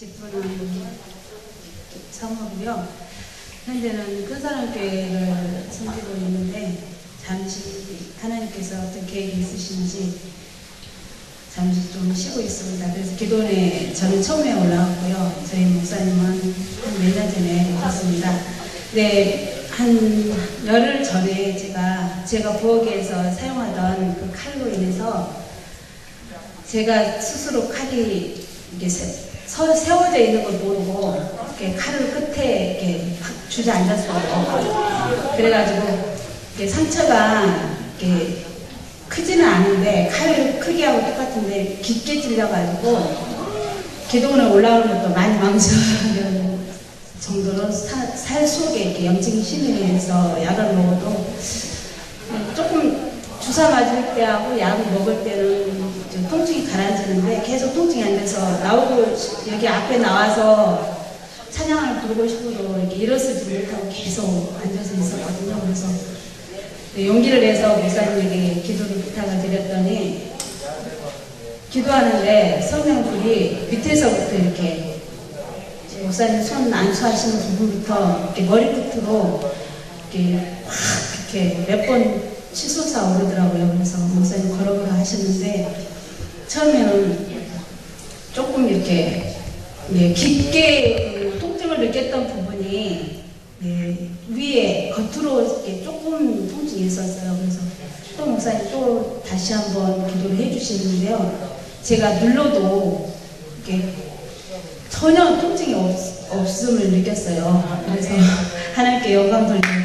집분한 사모고요. 현재는 큰사랑교회를 섬기고 있는데 잠시 하나님께서 어떤 계획이 있으신지 잠시 좀 쉬고 있습니다. 그래서 기도원에 저는 처음에 올라왔고요. 저희 목사님은 한 몇 년 전에 오셨습니다. 네, 한 열흘 전에 제가 제가 부엌에서 사용하던 그 칼로 인해서 제가 스스로 칼이 이게 세, 서, 세워져 있는 걸 모르고 이렇게 칼을 끝에 이렇게 확 주저앉았어요. 그래가지고 이게 상처가 이렇게 크지는 않은데 칼 크기하고 똑같은데 깊게 찔려가지고 기도원에 올라오는 것도 많이 망설여는 정도로 사- 살 속에 이렇게 염증이 심해서 약을 먹어도 조금 주사 맞을 때하고 약을 먹을 때는 좀 통증이 가라앉는데 계속 통증이 안 돼서 나오고 싶- 여기 앞에 나와서 찬양을 부르고 싶어도 이렇게 일어서지 못하고 계속 앉아서 있었거든요. 그래서 네, 용기를 내서 목사님에게 기도를 부탁을 드렸더니 기도하는데 성령들이 밑에서부터 이렇게 목사님 손 안수하시는 부분부터 이렇게 머리끝으로 이렇게 확 이렇게 몇번 치솟아 오르더라고요. 그래서 목사님 걸어보라 하셨는데 처음에는 조금 이렇게 예, 깊게 그 통증을 느꼈던 부분이 예, 위에 겉으로 이렇게 조금 통증이 있었어요. 그래서 또 목사님 또 다시 한번 기도를 해주시는데요. 제가 눌러도 이렇게 전혀 통증이 없, 없음을 느꼈어요. 그래서 하나님께 영광 돌리고